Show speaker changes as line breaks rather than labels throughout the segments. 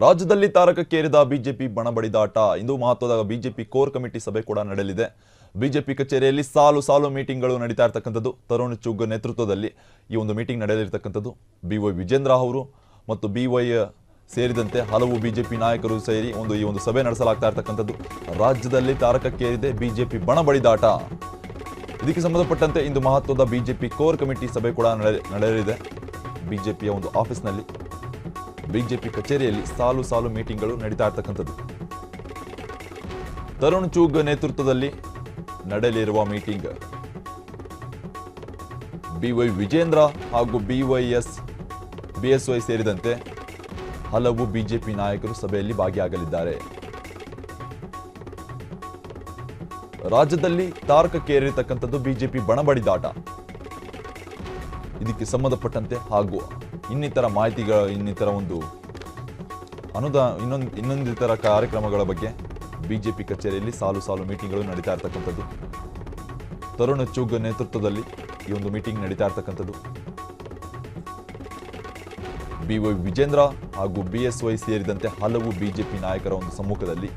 ರಾಜ್ಯದಲ್ಲಿ ತಾರಕಕ್ಕೇರಿದ ಬಿಜೆಪಿ ಬಣಬಡಿದಾಟ. ಇಂದು ಮಹತ್ವದ BJP core committee ಸಭೆ ಕೂಡ ನಡೆಯಲಿದೆ. ಬಿಜೆಪಿ ಕಚೇರಿಯಲ್ಲಿ ಸಾಲು ಸಾಲು ಮೀಟಿಂಗ್ಗಳು ನಡೀತಾ ಇರ್ತಕ್ಕಂಥದ್ದು ತರುಣ್ ಚುಗ್ ನೇತೃತ್ವದಲ್ಲಿ. ಈ ಒಂದು ಮೀಟಿಂಗ್ ನಡೆಯಲಿರ್ತಕ್ಕಂಥದ್ದು ಬಿ ವೈ ವಿಜೇಂದ್ರ ಅವರು ಮತ್ತು ಬಿ ವೈ ಸೇರಿದಂತೆ ಹಲವು ಬಿಜೆಪಿ ನಾಯಕರು ಸೇರಿ ಒಂದು ಈ ಒಂದು ಸಭೆ ನಡೆಸಲಾಗ್ತಾ ಇರ್ತಕ್ಕಂಥದ್ದು. ರಾಜ್ಯದಲ್ಲಿ ತಾರಕಕ್ಕೇರಿದೆ ಬಿಜೆಪಿ ಬಣಬಡಿದಾಟ. ಇದಕ್ಕೆ ಸಂಬಂಧಪಟ್ಟಂತೆ ಇಂದು ಮಹತ್ವದ ಬಿಜೆಪಿ ಕೋರ್ ಕಮಿಟಿ ಸಭೆ ಕೂಡ ನಡೆ- ನಡೆಯಲಿದೆ. ಬಿಜೆಪಿಯ ಒಂದು ಆಫೀಸ್ನಲ್ಲಿ ಬಿಜೆಪಿ ಕಚೇರಿಯಲ್ಲಿ ಸಾಲು ಸಾಲು ಮೀಟಿಂಗ್ಗಳು ನಡೀತಾ ಇರ್ತಕ್ಕಂಥದ್ದು. ತರುಣ್ ಚೂಗ್ ನೇತೃತ್ವದಲ್ಲಿ ನಡೆಯಲಿರುವ ಮೀಟಿಂಗ್. ಬಿವೈ ವಿಜೇಂದ್ರ ಹಾಗೂ ಬಿವೈಎಸ್ ಬಿಎಸ್ವೈ ಸೇರಿದಂತೆ ಹಲವು ಬಿಜೆಪಿ ನಾಯಕರು ಸಭೆಯಲ್ಲಿ ಭಾಗಿಯಾಗಲಿದ್ದಾರೆ. ರಾಜ್ಯದಲ್ಲಿ ತಾರಕಕ್ಕೇರಿರ್ತಕ್ಕಂಥದ್ದು ಬಿಜೆಪಿ ಬಣಬಡಿದಾಟ ಇದಕ್ಕೆ ಸಂಬಂಧಪಟ್ಟಂತೆ ಹಾಗೂ ಇನ್ನಿತರ ಮಾಹಿತಿಗಳ, ಇನ್ನಿತರ ಒಂದು ಅನುದಾನ, ಇನ್ನೊಂದು ಇನ್ನೊಂದು ಇನ್ನೊಂದಿತರ ಕಾರ್ಯಕ್ರಮಗಳ ಬಗ್ಗೆ ಬಿಜೆಪಿ ಕಚೇರಿಯಲ್ಲಿ ಸಾಲು ಸಾಲು ಮೀಟಿಂಗ್ಗಳು ನಡೀತಾ ಇರ್ತಕ್ಕಂಥದ್ದು. ತರುಣ ಚುಗ್ ನೇತೃತ್ವದಲ್ಲಿ ಈ ಒಂದು ಮೀಟಿಂಗ್ ನಡೀತಾ ಇರ್ತಕ್ಕಂಥದ್ದು. ಬಿ ವೈ ವಿಜೇಂದ್ರ ಹಾಗೂ ಬಿ ಎಸ್ ವೈ ಸೇರಿದಂತೆ ಹಲವು ಬಿಜೆಪಿ ನಾಯಕರ ಒಂದು ಸಮ್ಮುಖದಲ್ಲಿ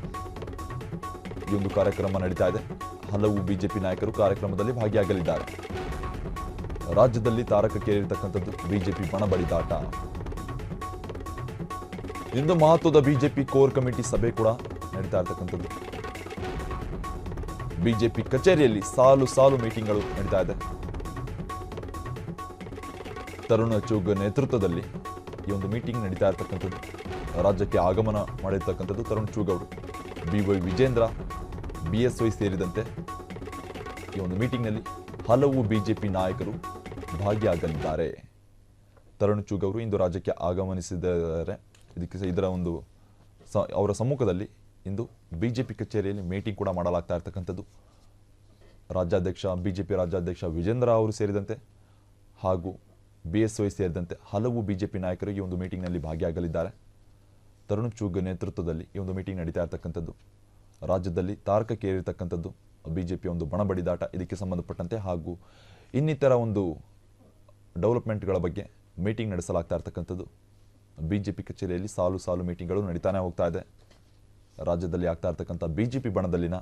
ಈ ಒಂದು ಕಾರ್ಯಕ್ರಮ ನಡೀತಾ ಇದೆ. ಹಲವು ಬಿಜೆಪಿ ನಾಯಕರು ಕಾರ್ಯಕ್ರಮದಲ್ಲಿ ಭಾಗಿಯಾಗಲಿದ್ದಾರೆ. ರಾಜ್ಯದಲ್ಲಿ ತಾರಕಕ್ಕೇರಿರ್ತಕ್ಕಂಥದ್ದು ಬಿಜೆಪಿ ಬಣಬಡಿದಾಟ ಇಂದು ಮಹತ್ವದ ಬಿಜೆಪಿ ಕೋರ್ ಕಮಿಟಿ ಸಭೆ ಕೂಡ ನಡೀತಾ ಇರ್ತಕ್ಕಂಥದ್ದು. ಬಿಜೆಪಿ ಕಚೇರಿಯಲ್ಲಿ ಸಾಲು ಸಾಲು ಮೀಟಿಂಗ್ಗಳು ನಡೀತಾ ಇದೆ. ತರುಣ ಚೂಗ್ ನೇತೃತ್ವದಲ್ಲಿ ಈ ಒಂದು ಮೀಟಿಂಗ್ ನಡೀತಾ ಇರ್ತಕ್ಕಂಥದ್ದು. ರಾಜ್ಯಕ್ಕೆ ಆಗಮನ ಮಾಡಿರ್ತಕ್ಕಂಥದ್ದು ತರುಣ್ ಚೂಗ್ ಅವರು. B Y Vijayendra, B S Y ಸೇರಿದಂತೆ ಈ ಒಂದು ಮೀಟಿಂಗ್ನಲ್ಲಿ ಹಲವು ಬಿಜೆಪಿ ನಾಯಕರು ಭಾಗಿಯಾಗಲಿದ್ದಾರೆ. ತರುಣ್ ಚೂಗ್ ಅವರು ಇಂದು ರಾಜ್ಯಕ್ಕೆ ಆಗಮನಿಸಿದ್ದಾರೆ. ಇದಕ್ಕೆ ಇದರ ಒಂದು ಸ, ಅವರ ಸಮ್ಮುಖದಲ್ಲಿ ಇಂದು ಬಿಜೆಪಿ ಕಚೇರಿಯಲ್ಲಿ ಮೀಟಿಂಗ್ ಕೂಡ ಮಾಡಲಾಗ್ತಾ ಇರ್ತಕ್ಕಂಥದ್ದು. ರಾಜ್ಯಾಧ್ಯಕ್ಷ, ಬಿಜೆಪಿ ರಾಜ್ಯಾಧ್ಯಕ್ಷ ವಿಜೇಂದ್ರ ಅವರು ಸೇರಿದಂತೆ ಹಾಗೂ ಬಿ ಎಸ್ ವೈ ಸೇರಿದಂತೆ ಹಲವು ಬಿಜೆಪಿ ನಾಯಕರು ಈ ಒಂದು ಮೀಟಿಂಗ್ನಲ್ಲಿ ಭಾಗಿಯಾಗಲಿದ್ದಾರೆ. ತರುಣ್ ಚೂಗ್ ನೇತೃತ್ವದಲ್ಲಿ ಈ ಒಂದು ಮೀಟಿಂಗ್ ನಡೀತಾ ಇರ್ತಕ್ಕಂಥದ್ದು. ರಾಜ್ಯದಲ್ಲಿ ತಾರಕಕ್ಕೇರಿರ್ತಕ್ಕಂಥದ್ದು. ಬಿಜೆಪಿಯ ಒಂದು ಬಣ ಬಡಿದಾಟ ಇದಕ್ಕೆ ಸಂಬಂಧಪಟ್ಟಂತೆ ಹಾಗೂ ಇನ್ನಿತರ ಒಂದು ಡೆವಲಪ್ಮೆಂಟ್ಗಳ ಬಗ್ಗೆ ಮೀಟಿಂಗ್ ನಡೆಸಲಾಗ್ತಾ ಇರ್ತಕ್ಕಂಥದ್ದು. ಬಿಜೆಪಿ ಕಚೇರಿಯಲ್ಲಿ ಸಾಲು ಸಾಲು ಮೀಟಿಂಗ್ಗಳು ನಡೀತಾನೆ ಹೋಗ್ತಾ ಇದೆ. ರಾಜ್ಯದಲ್ಲಿ ಆಗ್ತಾ ಇರ್ತಕ್ಕಂಥ ಬಿಜೆಪಿ ಬಣದಲ್ಲಿನ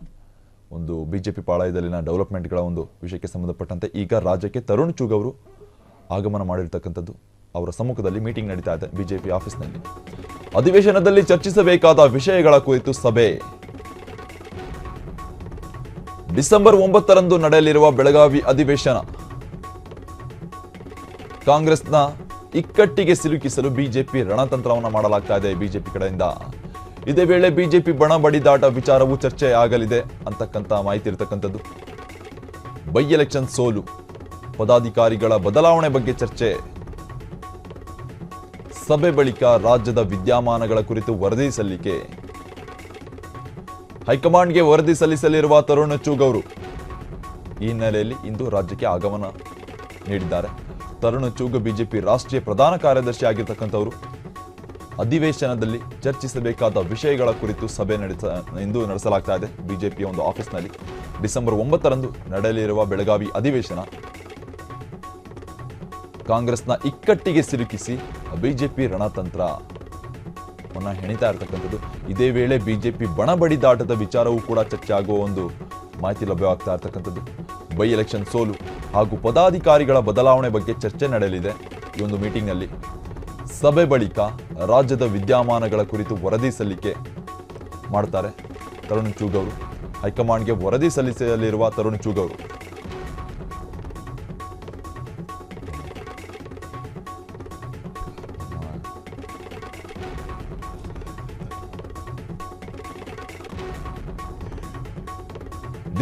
ಒಂದು ಬಿಜೆಪಿ ಪಾಳಯದಲ್ಲಿನ ಡೆವಲಪ್ಮೆಂಟ್ಗಳ ಒಂದು ವಿಷಯಕ್ಕೆ ಸಂಬಂಧಪಟ್ಟಂತೆ ಈಗ ರಾಜ್ಯಕ್ಕೆ ತರುಣ್ ಚೂಗ್ ಅವರು ಆಗಮನ ಮಾಡಿರ್ತಕ್ಕಂಥದ್ದು. ಅವರ ಸಮ್ಮುಖದಲ್ಲಿ ಮೀಟಿಂಗ್ ನಡೀತಾ ಇದೆ ಬಿಜೆಪಿ ಆಫೀಸ್ನಲ್ಲಿ. ಅಧಿವೇಶನದಲ್ಲಿ ಚರ್ಚಿಸಬೇಕಾದ ವಿಷಯಗಳ ಕುರಿತು ಸಭೆ. ಡಿಸೆಂಬರ್ ಒಂಬತ್ತರಂದು ನಡೆಯಲಿರುವ ಬೆಳಗಾವಿ ಅಧಿವೇಶನ. ಕಾಂಗ್ರೆಸ್ನ ಇಕ್ಕಟ್ಟಿಗೆ ಸಿಲುಕಿಸಲು ಬಿಜೆಪಿ ರಣತಂತ್ರವನ್ನು ಮಾಡಲಾಗ್ತಾ ಇದೆ ಬಿಜೆಪಿ ಕಡೆಯಿಂದ. ಇದೇ ವೇಳೆ ಬಿಜೆಪಿ ಬಣ ಬಡಿದಾಟ ವಿಚಾರವೂ ಚರ್ಚೆ ಆಗಲಿದೆ ಅಂತಕ್ಕಂಥ ಮಾಹಿತಿ ಇರತಕ್ಕಂಥದ್ದು. ಬೈ ಎಲೆಕ್ಷನ್ ಸೋಲು, ಪದಾಧಿಕಾರಿಗಳ ಬದಲಾವಣೆ ಬಗ್ಗೆ ಚರ್ಚೆ. ಸಭೆ ಬಳಿಕ ರಾಜ್ಯದ ವಿದ್ಯಮಾನಗಳ ಕುರಿತು ವರದಿ ಸಲ್ಲಿಕೆ. ಹೈಕಮಾಂಡ್ಗೆ ವರದಿ ಸಲ್ಲಿಸಲಿರುವ ತರುಣ್ ಚೂಗ್ ಅವರು ಈ ಹಿನ್ನೆಲೆಯಲ್ಲಿ ಇಂದು ರಾಜ್ಯಕ್ಕೆ ಆಗಮನ ನೀಡಿದ್ದಾರೆ. ತರುಣ ಚೂಗ್ ಬಿಜೆಪಿ ರಾಷ್ಟ್ರೀಯ ಪ್ರಧಾನ ಕಾರ್ಯದರ್ಶಿ ಆಗಿರ್ತಕ್ಕಂಥವರು. ಅಧಿವೇಶನದಲ್ಲಿ ಚರ್ಚಿಸಬೇಕಾದ ವಿಷಯಗಳ ಕುರಿತು ಸಭೆ ನಡೆಸ ಇಂದು ನಡೆಸಲಾಗ್ತಾ ಇದೆ. ಬಿಜೆಪಿಯ ಒಂದು ಆಫೀಸ್ನಲ್ಲಿ ಡಿಸೆಂಬರ್ ಒಂಬತ್ತರಂದು ನಡೆಯಲಿರುವ ಬೆಳಗಾವಿ ಅಧಿವೇಶನ. ಕಾಂಗ್ರೆಸ್ನ ಇಕ್ಕಟ್ಟಿಗೆ ಸಿಲುಕಿಸಿ ಬಿಜೆಪಿ ರಣತಂತ್ರ ವನ್ನ ಹೆಣಿತಾ ಇರತಕ್ಕಂಥದ್ದು. ಇದೇ ವೇಳೆ ಬಿಜೆಪಿ ಬಣಬಡಿದಾಟದ ವಿಚಾರವೂ ಕೂಡ ಚರ್ಚೆ ಆಗುವ ಒಂದು ಮಾಹಿತಿ ಲಭ್ಯವಾಗ್ತಾ ಇರತಕ್ಕಂಥದ್ದು. ಬೈ ಎಲೆಕ್ಷನ್ ಸೋಲು ಹಾಗೂ ಪದಾಧಿಕಾರಿಗಳ ಬದಲಾವಣೆ ಬಗ್ಗೆ ಚರ್ಚೆ ನಡೆಯಲಿದೆ. ಈ ಒಂದು ಮೀಟಿಂಗ್ನಲ್ಲಿ ಸಭೆ ಬಳಿಕ ರಾಜ್ಯದ ವಿದ್ಯಮಾನಗಳ ಕುರಿತು ವರದಿ ಸಲ್ಲಿಕೆ ಮಾಡ್ತಾರೆ ತರುಣ್ ಚೂಗ್ ಅವರು ಹೈಕಮಾಂಡ್ಗೆ ವರದಿ ಸಲ್ಲಿಸಲಿರುವ ತರುಣ್ ಚೂಗ್ ಅವರು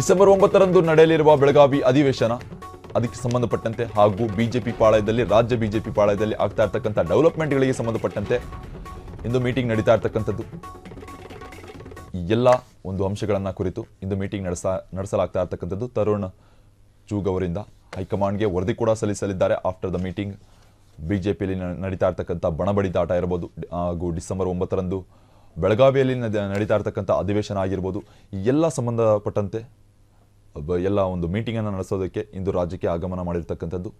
ಡಿಸೆಂಬರ್ ಒಂಬತ್ತರಂದು ನಡೆಯಲಿರುವ ಬೆಳಗಾವಿ ಅಧಿವೇಶನ. ಅದಕ್ಕೆ ಸಂಬಂಧಪಟ್ಟಂತೆ ಹಾಗೂ ಬಿಜೆಪಿ ಪಾಳಯದಲ್ಲಿ, ರಾಜ್ಯ ಬಿಜೆಪಿ ಪಾಳಯದಲ್ಲಿ ಆಗ್ತಾ ಇರ್ತಕ್ಕಂಥ ಡೆವಲಪ್ಮೆಂಟ್ಗಳಿಗೆ ಸಂಬಂಧಪಟ್ಟಂತೆ ಇಂದು ಮೀಟಿಂಗ್ ನಡೀತಾ ಇರ್ತಕ್ಕಂಥದ್ದು. ಎಲ್ಲ ಒಂದು ಅಂಶಗಳನ್ನು ಕುರಿತು ಇಂದು ಮೀಟಿಂಗ್ ನಡೆಸ, ನಡೆಸಲಾಗ್ತಾ ಇರ್ತಕ್ಕಂಥದ್ದು. ತರುಣ್ ಚೂಗ್ ಅವರಿಂದ ಹೈಕಮಾಂಡ್ಗೆ ವರದಿ ಕೂಡ ಸಲ್ಲಿಸಲಿದ್ದಾರೆ. ಆಫ್ಟರ್ ದ ಮೀಟಿಂಗ್ ಬಿಜೆಪಿಯಲ್ಲಿ ನಡೀತಾ ಇರ್ತಕ್ಕಂಥ ಬಣಬಡಿದಾಟ ಇರಬಹುದು ಹಾಗೂ ಡಿಸೆಂಬರ್ ಒಂಬತ್ತರಂದು ಬೆಳಗಾವಿಯಲ್ಲಿ ನಡೆ- ನಡೀತಾ ಇರ್ತಕ್ಕಂಥ ಅಧಿವೇಶನ ಆಗಿರ್ಬೋದು. ಎಲ್ಲ ಸಂಬಂಧಪಟ್ಟಂತೆ ಎಲ್ಲ ಒಂದು ಮೀಟಿಂಗನ್ನು ನಡೆಸೋದಕ್ಕೆ ಇಂದು ರಾಜ್ಯಕ್ಕೆ ಆಗಮನ ಮಾಡಿರ್ತಕ್ಕಂಥದ್ದು,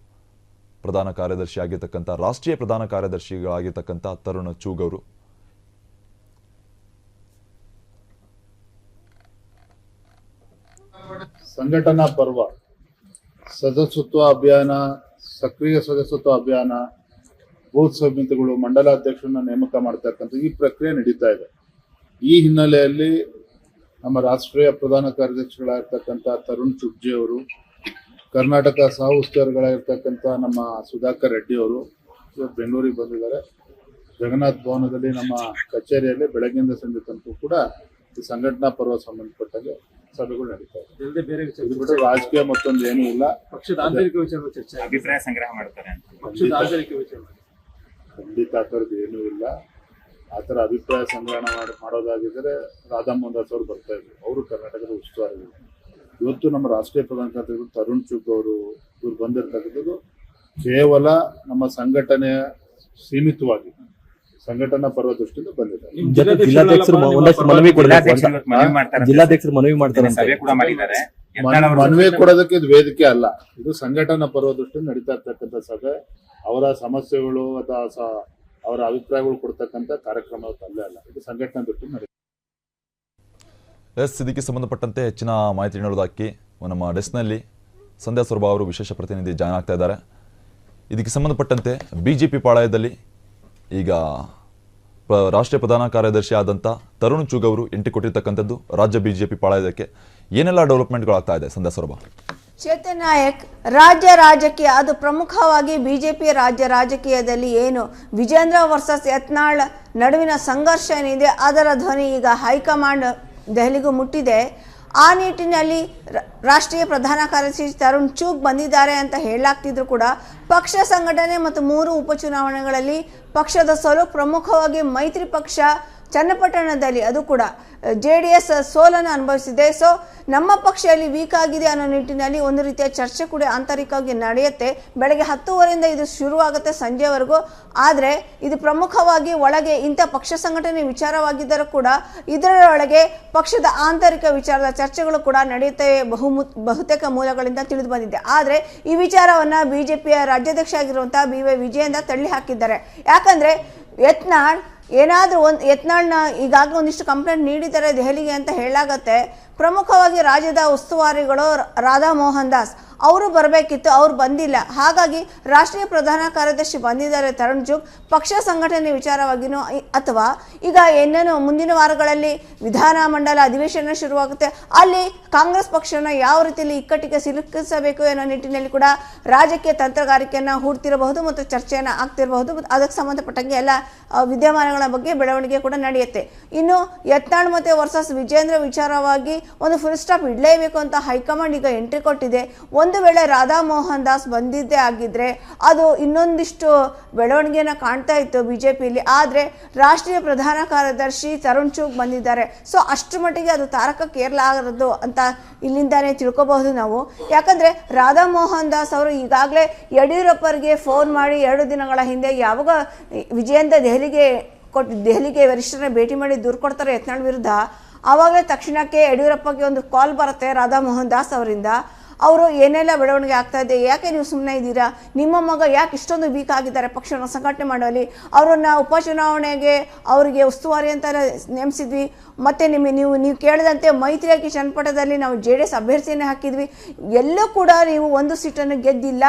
ಪ್ರಧಾನ ಕಾರ್ಯದರ್ಶಿ ಆಗಿರ್ತಕ್ಕಂಥ, ರಾಷ್ಟ್ರೀಯ ಪ್ರಧಾನ ಕಾರ್ಯದರ್ಶಿಗಳಾಗಿರ್ತಕ್ಕಂಥ ತರುಣ ಚೂಗವರು.
ಸಂಘಟನಾ ಪರ್ವ, ಸದಸ್ಯತ್ವ ಅಭಿಯಾನ, ಸಕ್ರಿಯ ಸದಸ್ಯತ್ವ ಅಭಿಯಾನ, ಬೂತ್ ಸಮಿತಿಗಳು, ಮಂಡಲಾಧ್ಯಕ್ಷರನ್ನ ನೇಮಕ ಮಾಡ್ತಕ್ಕಂಥ ಈ ಪ್ರಕ್ರಿಯೆ ನಡೀತಾ ಇದೆ. ಈ ಹಿನ್ನೆಲೆಯಲ್ಲಿ ನಮ್ಮ ರಾಷ್ಟ್ರೀಯ ಪ್ರಧಾನ ಕಾರ್ಯದರ್ಶಿಗಳಾಗಿರ್ತಕ್ಕಂಥ ತರುಣ್ ಚುಬ್ಜಿ ಅವರು ಕರ್ನಾಟಕ ಸಹ ಉಸ್ತುವಾರಿಗಳಾಗಿರ್ತಕ್ಕಂಥ ನಮ್ಮ ಸುಧಾಕರ್ ರೆಡ್ಡಿ ಅವರು ಇವತ್ತು ಬೆಂಗಳೂರಿಗೆ ಬಂದಿದ್ದಾರೆ. ಜಗನ್ನಾಥ್ ಭವನದಲ್ಲಿ ನಮ್ಮ ಕಚೇರಿಯಲ್ಲಿ ಬೆಳಗ್ಗಿಂದ ಸಂಜೆ ತನಕ ಕೂಡ ಈ ಸಂಘಟನಾ ಪರ್ವ ಸಂಬಂಧಪಟ್ಟಂಗೆ ಸಭೆಗಳು ನಡೀತಾ ಇದೆ
ಬೇರೆ ವಿಚಾರ
ಇದು ರಾಜಕೀಯ ಮತ್ತೊಂದು ಏನೂ ಇಲ್ಲ.
ಪಕ್ಷದ ಆಂತರಿಕ ವಿಚಾರ ಚರ್ಚೆ.
ಅಭಿಪ್ರಾಯ ಸಂಗ್ರಹ ಮಾಡ್ತಾರೆ ಅಂತ.
ಪಕ್ಷದ ಆಂತರಿಕ ವಿಚಾರ.
ಖಂಡಿತ ಆ ಥರದ್ದು ಏನೂ ಇಲ್ಲ. ಆ ಥರ ಅಭಿಪ್ರಾಯ ಸಂಗ್ರಹಣ ಮಾಡಿ ಮಾಡೋದಾಗಿದ್ದರೆ ರಾಧಾ ಮೋಹನ್ ಅವರು ಬರ್ತಾ ಇದ್ರು. ಅವರು ಕರ್ನಾಟಕದ ಉಸ್ತುವಾರಿ ಇವತ್ತು ನಮ್ಮ ರಾಷ್ಟ್ರೀಯ ಪ್ರಧಾನ ಕಾರ್ಯದರ್ಶಿ ತರುಣ್ ಚುಗ್ ಅವರು ಇವ್ರು ಬಂದಿರ್ತಕ್ಕಂಥದ್ದು ಕೇವಲ ನಮ್ಮ ಸಂಘಟನೆಯ ಸೀಮಿತವಾಗಿ ಸಂಘಟನಾ ಪರ್ವ ದೃಷ್ಟಿಯಿಂದ ಬಂದಿದ್ದಾರೆ.
ಜಿಲ್ಲಾಧ್ಯಕ್ಷರು ಒಂದಷ್ಟು ಮನವಿ ಕೊಡಬೇಕು
ಜಿಲ್ಲಾಧ್ಯಕ್ಷರು ಮನವಿ ಮಾಡ್ತಾರೆ.
ಮನವಿ
ಸಭೆ ಕೂಡ ಮಾಡಿದ್ದಾರೆ.
ಮನ್-
ಯತ್ನಾಳ್ ಅವರು-
ಮನವಿ ಕೊಡೋದಕ್ಕೆ ಇದು ವೇದಿಕೆ ಅಲ್ಲ. ಇದು ಸಂಘಟನಾ ಪರ್ವ ದೃಷ್ಟಿಯಿಂದ ನಡೀತಾ ಇರ್ತಕ್ಕಂಥ ಸಭೆ. ಅವರ ಸಮಸ್ಯೆಗಳು ಅಥವಾ ಅವರ ಅಭಿಪ್ರಾಯಗಳು ಕೊಡ್ತಕ್ಕಂಥ ಕಾರ್ಯಕ್ರಮ ಅಲ್ಲೇ ಅಲ್ಲ. ಇದು ಸಂಘಟನಾ ಬಿಟ್ಟು ನಡೆಯುತ್ತೆ
ಎಸ್, ಇದಕ್ಕೆ ಸಂಬಂಧಪಟ್ಟಂತೆ ಹೆಚ್ಚಿನ ಮಾಹಿತಿ ನೀಡೋದಕ್ಕೆ ನಮ್ಮ ಡೆಸ್ಕ್ನಲ್ಲಿ ಸಂಧ್ಯಾ ಸೊರಬ ಅವರು ವಿಶೇಷ ಪ್ರತಿನಿಧಿ ಜಾಯ್ನ್ ಆಗ್ತಾ ಇದ್ದಾರೆ. ಇದಕ್ಕೆ ಸಂಬಂಧಪಟ್ಟಂತೆ ಬಿ ಜೆ ಪಿ ಪಾಳಯದಲ್ಲಿ ಈಗ ರಾಷ್ಟ್ರೀಯ ಪ್ರಧಾನ ಕಾರ್ಯದರ್ಶಿ ಆದಂಥ ತರುಣ್ ಚುಗ್ ಅವರು ಎಂಟ್ರಿ ಕೊಟ್ಟಿರ್ತಕ್ಕಂಥದ್ದು ರಾಜ್ಯ ಬಿ ಜೆ ಪಿ ಪಾಳಯದಕ್ಕೆ ಏನೆಲ್ಲ ಡೆವಲಪ್ಮೆಂಟ್ಗಳಾಗ್ತಾ ಇದೆ, ಸಂಧ್ಯಾ ಸ್ವರ್ಭ
ಚೇತನ್ ನಾಯಕ್, ರಾಜ್ಯ ರಾಜಕೀಯ, ಅದು ಪ್ರಮುಖವಾಗಿ ಬಿಜೆಪಿ ರಾಜ್ಯ ರಾಜಕೀಯದಲ್ಲಿ ಏನು? ವಿಜೇಂದ್ರ ವರ್ಸಸ್ ಯತ್ನಾಳ್ ನಡುವಿನ ಸಂಘರ್ಷ ಏನಿದೆ? ಅದರ ಧ್ವನಿ ಈಗ ಹೈಕಮಾಂಡ್ ದೆಹಲಿಗೂ ಮುಟ್ಟಿದೆ. ಆ ನಿಟ್ಟಿನಲ್ಲಿ ರಾಷ್ಟ್ರೀಯ ಪ್ರಧಾನ ಕಾರ್ಯದರ್ಶಿ ತರುಣ್ ಚೂಕ್ ಬಂದಿದ್ದಾರೆ ಅಂತ ಹೇಳಲಾಗ್ತಿದ್ರು ಕೂಡ. ಪಕ್ಷ ಸಂಘಟನೆ ಮತ್ತು ಮೂರು ಉಪಚುನಾವಣೆಗಳಲ್ಲಿ ಪಕ್ಷದ ಸೋಲು ಪ್ರಮುಖವಾಗಿ ಮೈತ್ರಿ ಪಕ್ಷ ಚನ್ನಪಟ್ಟಣದಲ್ಲಿ ಅದು ಕೂಡ ಜೆ ಡಿ ಎಸ್ ಸೋಲನ್ನು ಅನುಭವಿಸಿದೆ. ಸೊ ನಮ್ಮ ಪಕ್ಷದಲ್ಲಿ ವೀಕ್ ಆಗಿದೆ ಅನ್ನೋ ನಿಟ್ಟಿನಲ್ಲಿ ಒಂದು ರೀತಿಯ ಚರ್ಚೆ ಕೂಡ ಆಂತರಿಕವಾಗಿ ನಡೆಯುತ್ತೆ. ಬೆಳಗ್ಗೆ ಹತ್ತುವರೆಯಿಂದ ಇದು ಶುರುವಾಗುತ್ತೆ ಸಂಜೆವರೆಗೂ. ಆದರೆ, ಇದು ಪ್ರಮುಖವಾಗಿ ಒಳಗೆ ಇಂಥ ಪಕ್ಷ ಸಂಘಟನೆ ವಿಚಾರವಾಗಿದ್ದರೂ ಕೂಡ, ಇದರೊಳಗೆ ಪಕ್ಷದ ಆಂತರಿಕ ವಿಚಾರದ ಚರ್ಚೆಗಳು ಕೂಡ ನಡೆಯುತ್ತವೆ ಬಹು ಬಹುತೇಕ ಮೂಲಗಳಿಂದ ತಿಳಿದು ಬಂದಿದೆ. ಆದರೆ, ಈ ವಿಚಾರವನ್ನು ಬಿಜೆಪಿಯ ರಾಜ್ಯಾಧ್ಯಕ್ಷ ಆಗಿರುವಂತಹ ಬಿ ವೈ ವಿಜಯೇಂದ್ರ ತಳ್ಳಿ ಹಾಕಿದ್ದಾರೆ ಯಾಕಂದ್ರೆ, ಯತ್ನಾಳ್ ಏನಾದರೂ ಒಂದು ಯತ್ನಾಳ್ನ ಈಗಾಗಲೇ ಒಂದಿಷ್ಟು ಕಂಪ್ಲೇಂಟ್ ನೀಡಿದ್ದಾರೆ ದೆಹಲಿಗೆ ಅಂತ ಹೇಳಾಗತ್ತೆ ಪ್ರಮುಖವಾಗಿ ರಾಜ್ಯದ ಉಸ್ತುವಾರಿಗಳು ರಾಧಾ ಮೋಹನ್ ದಾಸ್ ಅವರು ಬರಬೇಕಿತ್ತು, ಅವ್ರು ಬಂದಿಲ್ಲ. ಹಾಗಾಗಿ ರಾಷ್ಟ್ರೀಯ ಪ್ರಧಾನ ಕಾರ್ಯದರ್ಶಿ ಬಂದಿದ್ದಾರೆ ತರುಣ್ ಜುಗ್. ಪಕ್ಷ ಸಂಘಟನೆ ವಿಚಾರವಾಗಿನೂ ಅಥವಾ ಈಗ ಏನೇನು ಮುಂದಿನ ವಾರಗಳಲ್ಲಿ ವಿಧಾನ ಮಂಡಲ ಅಧಿವೇಶನ ಶುರುವಾಗುತ್ತೆ, ಅಲ್ಲಿ ಕಾಂಗ್ರೆಸ್ ಪಕ್ಷನ ಯಾವ ರೀತಿಯಲ್ಲಿ ಇಕ್ಕಟ್ಟಿಗೆ ಸಿಲುಕಿಸಬೇಕು ಅನ್ನೋ ನಿಟ್ಟಿನಲ್ಲಿ ಕೂಡ ರಾಜಕೀಯ ತಂತ್ರಗಾರಿಕೆಯನ್ನು ಹೂಡ್ತಿರಬಹುದು ಮತ್ತು ಚರ್ಚೆಯನ್ನು ಆಗ್ತಿರಬಹುದು. ಅದಕ್ಕೆ ಸಂಬಂಧಪಟ್ಟಂಗೆ ಎಲ್ಲ ವಿದ್ಯಮಾನಗಳ ಬಗ್ಗೆ ಬೆಳವಣಿಗೆ ಕೂಡ ನಡೆಯುತ್ತೆ. ಇನ್ನು ಯತ್ನಾಳ್ ಮತ್ತು ವರ್ಸಸ್ ವಿಜೇಂದ್ರ ವಿಚಾರವಾಗಿ ಒಂದು ಫುಲ್ ಸ್ಟಾಪ್ ಇಡಲೇಬೇಕು ಅಂತ ಹೈಕಮಾಂಡ್ ಈಗ ಎಂಟ್ರಿ ಕೊಟ್ಟಿದೆ. ಒಂದು ವೇಳೆ ರಾಧಾ ಮೋಹನ್ ದಾಸ್ ಬಂದಿದ್ದೇ ಆಗಿದ್ರೆ ಅದು ಇನ್ನೊಂದಿಷ್ಟು ಬೆಳವಣಿಗೆನ ಕಾಣ್ತಾ ಇತ್ತು ಬಿ ಜೆ ಪಿಯಲ್ಲಿ ಆದರೆ ರಾಷ್ಟ್ರೀಯ ಪ್ರಧಾನ ಕಾರ್ಯದರ್ಶಿ ತರುಣ್ ಚೂಗ್ ಬಂದಿದ್ದಾರೆ. ಸೊ ಅಷ್ಟು ಮಟ್ಟಿಗೆ ಅದು ತಾರಕ ಏರ್ಲಾಗದು ಅಂತ ಇಲ್ಲಿಂದಾನೇ ತಿಳ್ಕೊಬಹುದು ನಾವು. ಯಾಕಂದರೆ ರಾಧಾ ಮೋಹನ್ ದಾಸ್ ಅವರು ಈಗಾಗಲೇ ಯಡಿಯೂರಪ್ಪರಿಗೆ ಫೋನ್ ಮಾಡಿ ಎರಡು ದಿನಗಳ ಹಿಂದೆ ಯಾವಾಗ ವಿಜಯೇಂದ್ರ ದೆಹಲಿಗೆ ಕೊಟ್ಟು ದೆಹಲಿಗೆ ವರಿಷ್ಠರನ್ನ ಭೇಟಿ ಮಾಡಿ ದೂರು ಕೊಡ್ತಾರೆ ಯತ್ನಾಳ್ ವಿರುದ್ಧ. ಆವಾಗಲೇ ತಕ್ಷಣಕ್ಕೆ ಯಡಿಯೂರಪ್ಪಗೆ ಒಂದು ಕಾಲ್ ಬರುತ್ತೆ ರಾಧಾ ಮೋಹನ್ ದಾಸ್ ಅವರಿಂದ. ಅವರು ಏನೆಲ್ಲ ಬೆಳವಣಿಗೆ ಆಗ್ತಾ ಇದೆ, ಯಾಕೆ ನೀವು ಸುಮ್ಮನೆ ಇದ್ದೀರಾ? ನಿಮ್ಮ ಮಗ ಯಾಕೆ ಇಷ್ಟೊಂದು ವೀಕ್ ಆಗಿದ್ದಾರೆ ಪಕ್ಷವನ್ನು ಸಂಘಟನೆ ಮಾಡುವಲ್ಲಿ? ಅವರನ್ನು ಉಪಚುನಾವಣೆಗೆ ಅವರಿಗೆ ಉಸ್ತುವಾರಿ ಅಂತ ನೇಮಿಸಿದ್ವಿ. ಮತ್ತು ನಿಮ್ಮ, ನೀವು ನೀವು ಕೇಳಿದಂತೆ ಮೈತ್ರಿಯಾಗಿ ಚನ್ನಪಟ್ಟಣದಲ್ಲಿ ನಾವು ಜೆ ಡಿ ಎಸ್ ಅಭ್ಯರ್ಥಿಯನ್ನೇ ಹಾಕಿದ್ವಿ. ಎಲ್ಲೂ ಕೂಡ ನೀವು ಒಂದು ಸೀಟನ್ನು ಗೆದ್ದಿಲ್ಲ.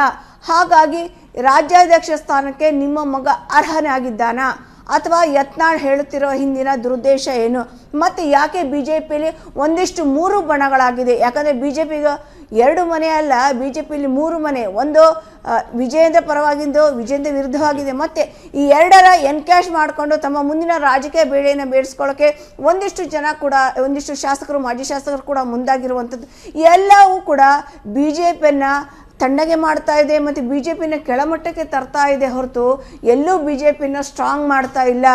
ಹಾಗಾಗಿ ರಾಜ್ಯಾಧ್ಯಕ್ಷ ಸ್ಥಾನಕ್ಕೆ ನಿಮ್ಮ ಮಗ ಅರ್ಹನೇ ಆಗಿದ್ದಾನಾ? ಅಥವಾ ಯತ್ನಾಳ್ ಹೇಳುತ್ತಿರೋ ಹಿಂದಿನ ದುರುದ್ದೇಶ ಏನು? ಮತ್ತು ಯಾಕೆ ಬಿ ಜೆ ಪಿಲಿ ಒಂದಿಷ್ಟು ಮೂರು ಬಣಗಳಾಗಿದೆ? ಯಾಕಂದರೆ ಬಿ ಜೆ ಪಿಗೆ ಎರಡು ಮನೆ ಅಲ್ಲ ಬಿ ಜೆ ಪಿಲಿ ಮೂರು ಮನೆ. ಒಂದು ವಿಜೇಂದ್ರ ವಿಜಯೇಂದ್ರ ಪರವಾಗಿಂದು ವಿಜಯೇಂದ್ರ ವಿರುದ್ಧವಾಗಿದೆ. ಮತ್ತು ಈ ಎರಡರ ಎನ್ಕ್ಯಾಶ್ ಮಾಡಿಕೊಂಡು ತಮ್ಮ ಮುಂದಿನ ರಾಜಕೀಯ ಬೇಳೆಯನ್ನು ಬೇಡಿಸ್ಕೊಳ್ಳೋಕೆ ಒಂದಿಷ್ಟು ಜನ ಕೂಡ, ಒಂದಿಷ್ಟು ಶಾಸಕರು, ಮಾಜಿ ಶಾಸಕರು ಕೂಡ ಮುಂದಾಗಿರುವಂಥದ್ದು. ಎಲ್ಲವೂ ಕೂಡ ಬಿ ಜೆ ಪಿಯನ್ನು ತಣ್ಣಗೆ ಮಾಡ್ತಾ ಇದೆ ಮತ್ತು ಬಿ ಜೆ ಪಿನ ಕೆಳಮಟ್ಟಕ್ಕೆ ತರ್ತಾ ಇದೆ ಹೊರತು ಎಲ್ಲೂ ಬಿ ಜೆ ಪಿನ ಸ್ಟ್ರಾಂಗ್ ಮಾಡ್ತಾ ಇಲ್ಲ.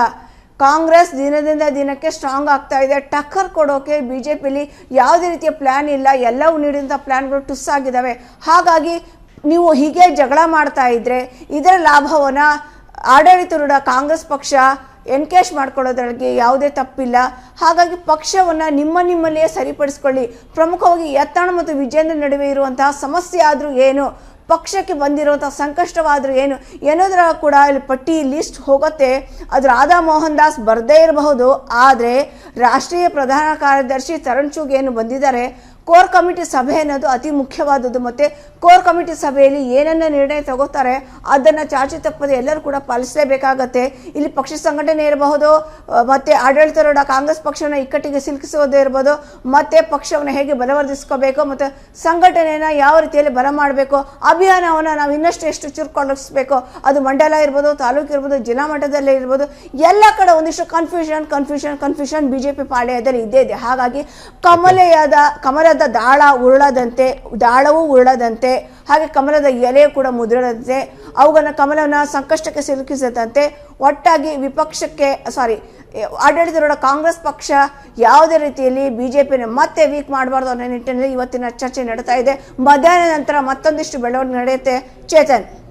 ಕಾಂಗ್ರೆಸ್ ದಿನದಿಂದ ದಿನಕ್ಕೆ ಸ್ಟ್ರಾಂಗ್ ಆಗ್ತಾ ಇದೆ. ಟಕ್ಕರ್ ಕೊಡೋಕೆ ಬಿ ಜೆ ಪಿಲಿ ಯಾವುದೇ ರೀತಿಯ ಪ್ಲ್ಯಾನ್ ಇಲ್ಲ. ಎಲ್ಲವೂ ನೀಡಿದಂಥ ಪ್ಲ್ಯಾನ್ಗಳು ಟುಸ್ ಆಗಿದ್ದಾವೆ. ಹಾಗಾಗಿ ನೀವು ಹೀಗೆ ಜಗಳ ಮಾಡ್ತಾ ಇದ್ದರೆ ಇದರ ಲಾಭವನ್ನು ಆಡಳಿತಾರೂಢ ಕಾಂಗ್ರೆಸ್ ಪಕ್ಷ ಎನ್ಕೇಶ್ ಮಾಡ್ಕೊಳ್ಳೋದ್ರೊಳಗೆ ಯಾವುದೇ ತಪ್ಪಿಲ್ಲ. ಹಾಗಾಗಿ ಪಕ್ಷವನ್ನು ನಿಮ್ಮ ನಿಮ್ಮಲ್ಲಿಯೇ ಸರಿಪಡಿಸ್ಕೊಳ್ಳಿ. ಪ್ರಮುಖವಾಗಿ ಯತ್ನಾಳ್ ಮತ್ತು ವಿಜೇಂದ್ರ ನಡುವೆ ಇರುವಂತಹ ಸಮಸ್ಯೆ ಆದರೂ ಏನು? ಪಕ್ಷಕ್ಕೆ ಬಂದಿರುವಂಥ ಸಂಕಷ್ಟವಾದರೂ ಏನು? ಏನೋದ್ರ ಕೂಡ ಇಲ್ಲಿ ಪಟ್ಟಿ ಲಿಸ್ಟ್ ಹೋಗುತ್ತೆ. ಅದು ರಾಧಾ ಮೋಹನ್ ದಾಸ್ ಬರದೇ ಇರಬಹುದು. ಆದರೆ ರಾಷ್ಟ್ರೀಯ ಪ್ರಧಾನ ಕಾರ್ಯದರ್ಶಿ ತರಣ್ ಚೂಗ್ ಏನು ಬಂದಿದ್ದಾರೆ? ಕೋರ್ ಕಮಿಟಿ ಸಭೆ ಅನ್ನೋದು ಅತಿ ಮುಖ್ಯವಾದದ್ದು. ಮತ್ತೆ ಕೋರ್ ಕಮಿಟಿ ಸಭೆಯಲ್ಲಿ ಏನನ್ನ ನಿರ್ಣಯ ತಗೋತಾರೆ, ಅದನ್ನ ಚಾಚು ತಪ್ಪದೆ ಎಲ್ಲರೂ ಕೂಡ ಪಾಲಿಸಲೇಬೇಕಾಗತ್ತೆ. ಇಲ್ಲಿ ಪಕ್ಷ ಸಂಘಟನೆ ಇರಬಹುದು ಮತ್ತು ಆಡಳಿತಾರೂಢ ಕಾಂಗ್ರೆಸ್ ಪಕ್ಷವನ್ನ ಇಕ್ಕಟ್ಟಿಗೆ ಸಿಲುಕಿಸೋದು ಇರ್ಬೋದು ಮತ್ತೆ ಪಕ್ಷವನ್ನು ಹೇಗೆ ಬಲವರ್ಧಿಸ್ಕೋಬೇಕು, ಮತ್ತೆ ಸಂಘಟನೆಯನ್ನು ಯಾವ ರೀತಿಯಲ್ಲಿ ಬಲ ಮಾಡಬೇಕು, ಅಭಿಯಾನವನ್ನು ನಾವು ಇನ್ನಷ್ಟು ಎಷ್ಟು ಚುರುಕೊಳಿಸ್ಬೇಕು ಅದು ಮಂಡಲ ಇರ್ಬೋದು, ತಾಲೂಕು ಇರ್ಬೋದು, ಜಿಲ್ಲಾ ಮಟ್ಟದಲ್ಲೇ ಇರ್ಬೋದು, ಎಲ್ಲ ಕಡೆ ಒಂದಿಷ್ಟು ಕನ್ಫ್ಯೂಷನ್ ಕನ್ಫ್ಯೂಷನ್ ಕನ್ಫ್ಯೂಷನ್ ಬಿಜೆಪಿ ಪಾಳ್ಯದಲ್ಲಿ ಇದ್ದೇ ಇದೆ. ಹಾಗಾಗಿ ಕಮಲೆಯಾದ, ಕಮಲದ ದಾಳ ಉರುಳದಂತೆ, ದಾಳವೂ ಉರುಳದಂತೆ, ಹಾಗೆ ಕಮಲದ ಎಲೆ ಕೂಡ ಮುದುರದಂತೆ, ಅವುಗಳನ್ನು ಕಮಲವನ್ನು ಸಂಕಷ್ಟಕ್ಕೆ ಸಿಲುಕಿಸದಂತೆ, ಒಟ್ಟಾಗಿ ವಿಪಕ್ಷಕ್ಕೆ ಸಾರಿ ಆಡಳಿತದ ಕಾಂಗ್ರೆಸ್ ಪಕ್ಷ ಯಾವುದೇ ರೀತಿಯಲ್ಲಿ ಬಿ ಜೆ ಪಿನ ಮತ್ತೆ ವೀಕ್ ಮಾಡಬಾರ್ದು ಅನ್ನೋ ನಿಟ್ಟಿನಲ್ಲಿ ಇವತ್ತಿನ ಚರ್ಚೆ ನಡೀತಾ ಇದೆ. ಮಧ್ಯಾಹ್ನ ನಂತರ ಮತ್ತೊಂದಿಷ್ಟು ಬೆಳವಣಿಗೆ ನಡೆಯುತ್ತೆ. ಚೇತನ್.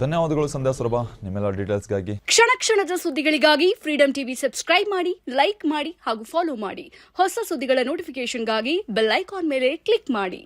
ಧನ್ಯವಾದಗಳು ಸಂಧ್ಯಾ ಸೊರಬ. ನಿಮ್ಮೆಲ್ಲ ಡೀಟೇಲ್ಸ್ಗಾಗಿ
ಕ್ಷಣ ಕ್ಷಣದ ಸುದ್ದಿಗಳಿಗಾಗಿ ಫ್ರೀಡಂ ಟಿವಿ ಸಬ್ಸ್ಕ್ರೈಬ್ ಮಾಡಿ ಲೈಕ್ ಮಾಡಿ ಹಾಗೂ ಫಾಲೋ ಮಾಡಿ. ಹೊಸ ಸುದ್ದಿಗಳ ನೋಟಿಫಿಕೇಶನ್ಗಾಗಿ ಬೆಲ್ ಐಕಾನ್ ಮೇಲೆ ಕ್ಲಿಕ್ ಮಾಡಿ.